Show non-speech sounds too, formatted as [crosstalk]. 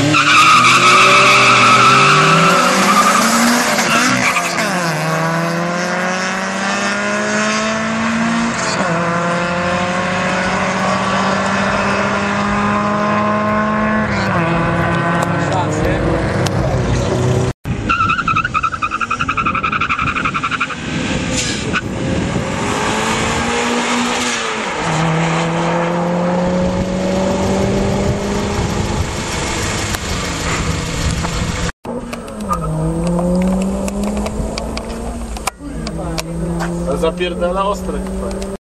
嗯 [laughs] Zapierdala ostre.